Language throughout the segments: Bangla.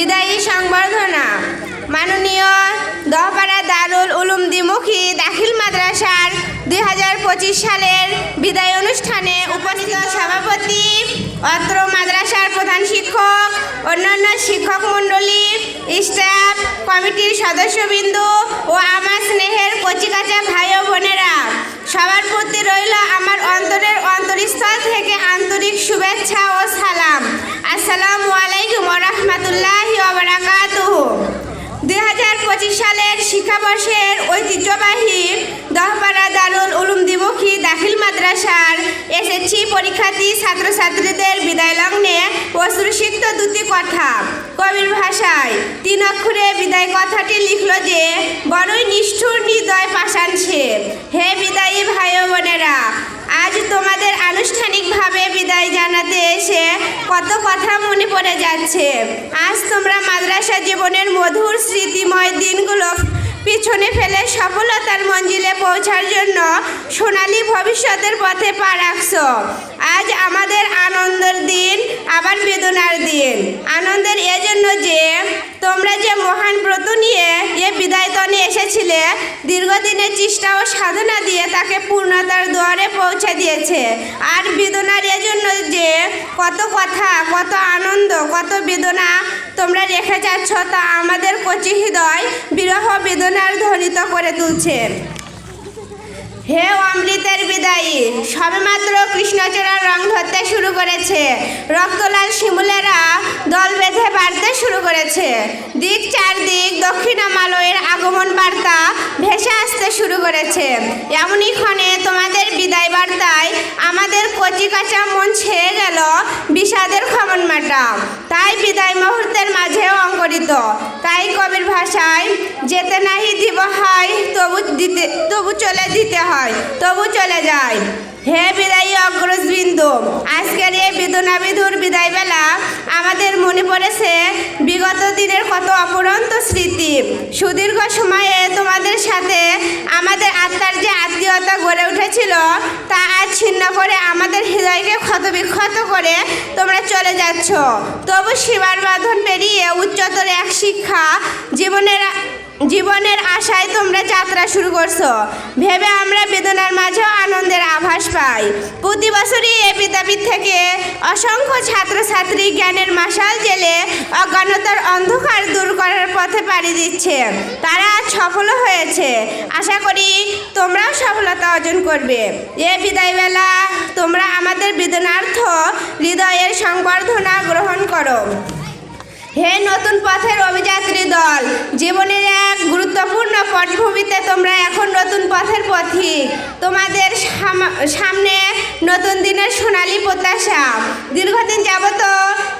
বিদায়ী সংবর্ধনা। মাননীয় দহপাড়া দারুল উলুম দিমুখী দাখিল মাদ্রাসার দুই হাজার পঁচিশ সালের বিদায় অনুষ্ঠানে উপস্থিত সভাপতি, অত্র মাদ্রাসার প্রধান শিক্ষক, অন্যান্য শিক্ষক মণ্ডলী, স্টাফ, কমিটির সদস্যবৃন্দ ও আমার স্নেহের কচিকাচা ভাই ও বোনেরা, সবার প্রতি রইল আমার অন্তরের অন্তরস্থল থেকে আন্তরিক শুভেচ্ছা ও সালাম। আসসালামু আলাইকুম সালের শিক্ষাবর্ষের ঐতিহ্যবাহী দহপাড়া দারুল উলুম দ্বিমুখী দাখিল মাদ্রাসার এসএসসি পরীক্ষার্থী ছাত্রছাত্রীদের বিদায় লগ্নে অশ্রুসিক্ত দুটি কথা। কবির ভাষায় তিন অক্ষরে বিদায় কথাটি লিখল যে, বড়ই নিষ্ঠুর হৃদয় পাষাণ সে। হে বিদায়ী ভাই বোনেরা, আজ তোমাদের আনুষ্ঠানিকভাবে বিদায় জানাতে এসে কত কথা মনে পড়ে যাচ্ছে। আজ মাদ্রাসা জীবনের মধুর স্মৃতিময় দিনগুলো পিছনে ফেলে সফলতার মঞ্জিলে পৌঁছার জন্য সোনালী ভবিষ্যতের পথে পা রাখছো। আজ আমাদের আনন্দের দিন, আবার বেদনার দিন। আনন্দের এজন্য যে তোমরা যে মহান ব্রত নিয়ে এ বিদায়তনে এসেছিলে, দীর্ঘদিনের চেষ্টা ও সাধনা দিয়ে তাকে পূর্ণতার দুয়ারে পৌঁছে দিয়েছে। আর বেদনার এজন্য যে কত কথা, কত আনন্দ, কত বেদনা তোমরা রেখে যাচ্ছ তা আমাদের কচি হৃদয় বিরহ বেদনার ধ্বনিত করে তুলছে। হে অমৃতের বিদায়ী, সবেমাত্র কৃষ্ণচূড়ার রং ধরতে শুরু করেছে। রক্তলাল শিমুলেরা দল বেঁধে বাড়তে শুরু করেছে। দিক চারদিক দক্ষিণামালয়ের আগমন বার্তা ভেসে আসতে শুরু করেছে। এমনই ক্ষণে তোমাদের বিদায় বার্তায় আমাদের কচি কাঁচা মন ছেয়ে গেল বিষাদের খমন মাটা তাই বিদায় মুহূর্তের মাঝেও অঙ্করিত। তাই কবির ভাষায় যেতে নাহি দিব হয়, তবু দিতে, তবু চলে দিতে হয়, তবু চলে যায়। হে বিদায়ী অগ্রজবৃন্দ, আজকের এই বেদনা বিধুর বিদায় বেলা আমাদের মনে পড়েছে বিগত দিনের কত অপরন্ত স্মৃতি। সুদীর্ঘ সময়ে তোমাদের সাথে আমাদের আত্মার যে আত্মীয়তা গড়ে উঠেছিল, তা আজ ছিন্ন করে আমাদের হৃদয়কে ক্ষতবিক্ষত করে তোমরা চলে যাচ্ছ। তবু সীমার বাঁধন পেরিয়ে উচ্চতর এক শিক্ষা জীবনের জীবনের আশায় তোমরা যাত্রা শুরু করছ। ভেবে আমরা বেদনার মাঝেও আনন্দের আভাস পাই। প্রতি বছরই এই বিদ্যাপীঠ থেকে অসংখ্য ছাত্রছাত্রী জ্ঞানের মাসাল জেলে অজ্ঞানতার অন্ধকার দূর করার পথে পাড়ি দিচ্ছে। তারা সফল হয়েছে। আশা করি তোমরাও সফলতা অর্জন করবে। এ বিদায় বেলা তোমরা আমাদের বেদনার্থ হৃদয়ের সংবর্ধনা গ্রহণ করো। হে নতুন পথের অভিযাত্রী দল, জীবনের এক গুরুত্বপূর্ণ পটভূমিতে তোমরা এখন নতুন পথের পথিক। তোমাদের সাম- সামনে নতুন দিনের সোনালী প্রত্যাশা। দীর্ঘদিন যাবত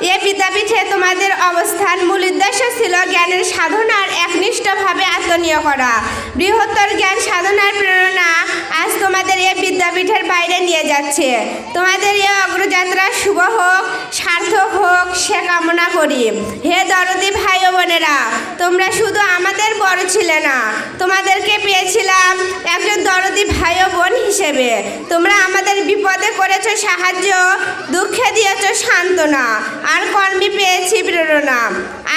এ বিদ্যাপীঠে তোমাদের অবস্থান মূল উদ্দেশ্য ছিল জ্ঞানের সাধনার একনিষ্ঠভাবে আত্মনীয় করা। বৃহত্তর জ্ঞান সাধনার প্রেরণা আজ তোমাদের এ বিদ্যাপীঠের বাইরে নিয়ে যাচ্ছে। তোমাদের এ অগ্রযাত্রা শুভ হোক, সার্থক হোক, সে কামনা করি। হে দরদি ভাই বোনেরা, তোমরা শুধু আমাদের বড় ছিলে না তোমাদেরকে পেয়েছিলাম একজন দরদি ভাই ও বোন হিসেবে। তোমরা আমাদের বিপদে করেছ সাহায্য, দুঃখে দিয়েছ, সান্ত্বনা। আর কর্মী পেয়েছি প্রেরণা।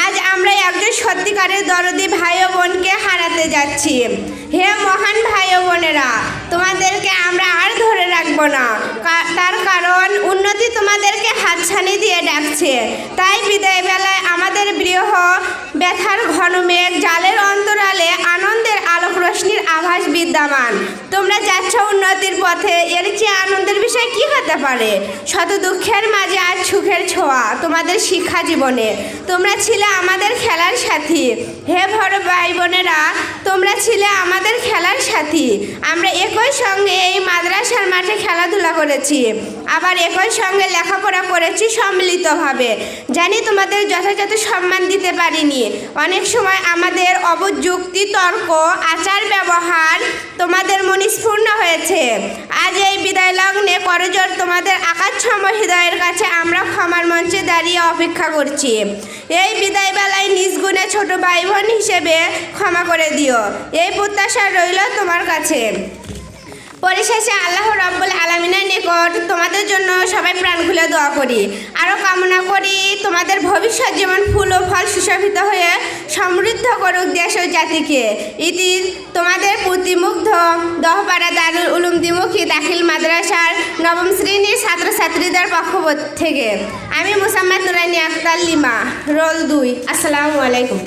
আজ আমরা একজন সত্যিকারের দরদি ভাই ও বোনকে হারাতে যাচ্ছি। হে মহান ভাই ও বোনেরা, তোমাদেরকে আমরা আর ধরে রাখব না। তার কারণ উন্নতি তোমাদেরকে হাতছানি দিয়ে ডাকছে। তাই বিদায় বেলায় আমাদের বৃহ ব্যথার ঘন মেঘ, জালের অন্তরালে আনন্দের আলোক রশ্মির আভাস বিদ্যমান। তোমরা যাচ্ছ উন্নতির পথে। এর চেয়ে আনন্দের বিষয় কি হতে পারে? শত দুঃখের মাঝে আজ সুখের ছোঁয়া তোমাদের শিক্ষা জীবনে। তোমরা ছিলে আমাদের খেলার সাথী। হে ভর ভাই বোনেরা তোমরা ছিলে আমাদের খেলার সাথী। আমরা একই সঙ্গে এই মাদ্রাসার মাঠে খেলাধুলা করেছি। আবার একই সঙ্গে লেখাপড়া করেছি সম্মিলিতভাবে। জানি তোমাদের যথাযথ সম্মান দিতে পারিনি। অনেক সময় আমাদের অবযুক্তি, তর্ক আচার ব্যবহার তোমাদের মনিস্ফূর্ণ হয়েছে। আজ এই বিদায় লগ্নে করজোর তোমাদের আকাশছম হৃদয়ের কাছে আমরা ক্ষমার মঞ্চে দাঁড়িয়ে অপেক্ষা করছি। এই বিদায় বেলায় নিজ গুণে ছোট ভাই বোন হিসেবে ক্ষমা করে দিও। এই প্রত্যাশা রইল তোমার কাছে। পরিশেষে আল্লাহ রব্বুল আলমিনের নিকট তোমাদের জন্য সবাই প্রাণ খুলে দোয়া করি। আরও কামনা করি তোমাদের ভবিষ্যৎ যেমন ফুল ও ফল সুশোভিত হয়ে সমৃদ্ধ করুক দেশ ও জাতিকে। ইতি তোমাদের প্রতিমুগ্ধ দহপাড়া দারুল উলুম দ্বিমুখী দাখিল মাদ্রাসার নবম শ্রেণির ছাত্রছাত্রীদের পক্ষ থেকে। আমি মুসাম্মদ নুরানি আক্তার লিমা রোল দুই। আসসালামু আলাইকুম।